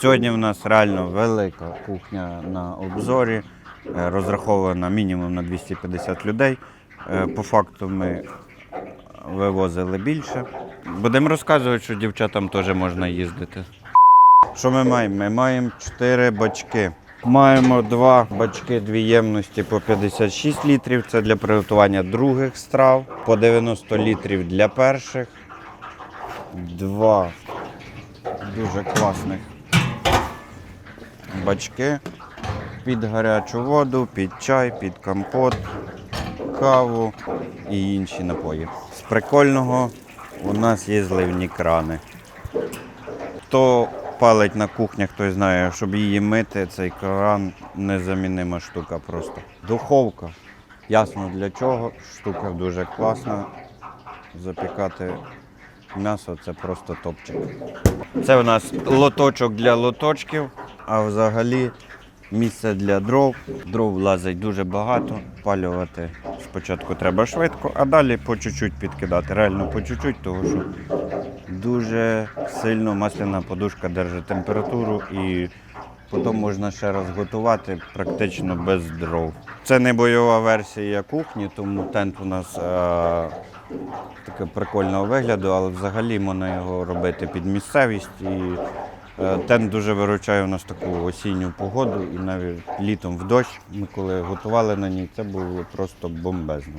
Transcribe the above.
Сьогодні в нас реально велика кухня на обзорі, е, розрахована мінімум на 250 людей. Е, По факту ми вивозили більше. Будемо розказувати, що дівчатам теж можна їздити. Що ми маємо? Ми маємо 4 бачки. Маємо два бачки, дві ємності по 56 літрів. Це для приготування других страв, по 90 літрів для перших. Два дуже класних бачки під гарячу воду, під чай, під компот, каву і інші напої. З прикольного у нас є зливні крани. Хто палить на кухнях, той знає, щоб її мити, цей кран незамінима штука просто. Духовка. Ясно для чого. Штука дуже класна. Запікати м'ясо це просто топчик. Це у нас лоточок для лоточків, а взагалі місце для дров. Дров влазить дуже багато. Палювати спочатку треба швидко, а далі по чуть-чуть підкидати. Реально по чуть-чуть, тому що дуже сильно масляна подушка держить температуру і потім можна ще раз готувати практично без дров. Це не бойова версія кухні, тому тент у нас е, таке прикольного вигляду, але взагалі можна його робити під місцевість. І е, тент дуже виручає у нас таку осінню погоду, і навіть літом в дощ, ми коли готували на ній, це було просто бомбезно.